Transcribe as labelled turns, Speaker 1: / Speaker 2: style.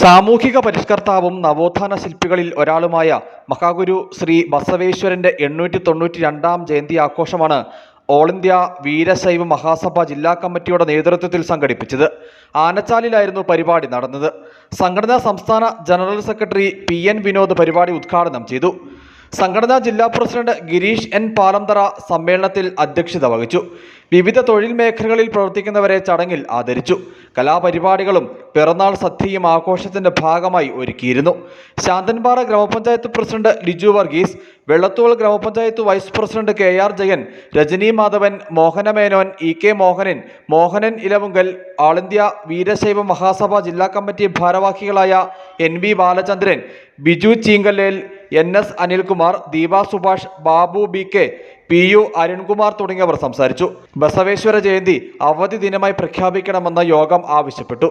Speaker 1: സാമൂഹിക പരിഷ്കർത്താവും നവോത്ഥാന ശില്പികളിൽ ഒരാളുമായ മഹാഗുരു ശ്രീ ബസവേശ്വരന്റെ എണ്ണൂറ്റി തൊണ്ണൂറ്റി രണ്ടാം ജയന്തി ആഘോഷമാണ് ഓൾ ഇന്ത്യ വീരശൈവ മഹാസഭ ജില്ലാ കമ്മിറ്റിയുടെ നേതൃത്വത്തിൽ സംഘടിപ്പിച്ചത്. ആനച്ചാലിലായിരുന്നു പരിപാടി നടന്നത്. സംഘടനാ സംസ്ഥാന general secretary P N Vinod പരിപാടി ഉദ്ഘാടനം ചെയ്തു. സംഘടനാ ജില്ലാ പ്രസിഡന്റ് ഗിരീഷ് എൻ പാലംതറ സമ്മേളനത്തിൽ അധ്യക്ഷത വഹിച്ചു. വിവിധ തൊഴിൽ മേഖലകളിൽ പ്രവർത്തിക്കുന്നവരെ ചടങ്ങിൽ ആദരിച്ചു. കലാപരിപാടികളും പിറന്നാൾ സദ്യയും ആഘോഷത്തിന്റെ ഭാഗമായി ഒരുക്കിയിരുന്നു. ശാന്തൻപാറ ഗ്രാമപഞ്ചായത്ത് പ്രസിഡന്റ് ലിജു വർഗീസ് വെള്ളത്തോൾ ഗ്രാമപഞ്ചായത്ത് vice president K R Jayan Rajani Madhavan Mohana Menon E K Mohanan Mohanan Elavunkal all India Veerashaiva Mahasabha ജില്ലാ കമ്മിറ്റി ഭാരവാഹികളായ N V Balachandran Biju Cheenkallel N S Anilkumar Deepa Subhash Babu B K P U Arunkumar തുടങ്ങിയവർ സംസാരിച്ചു. ബസവേശ്വര ജയന്തി അവധി ദിനമായി പ്രഖ്യാപിക്കണമെന്ന് യോഗം ആവശ്യപ്പെട്ടു.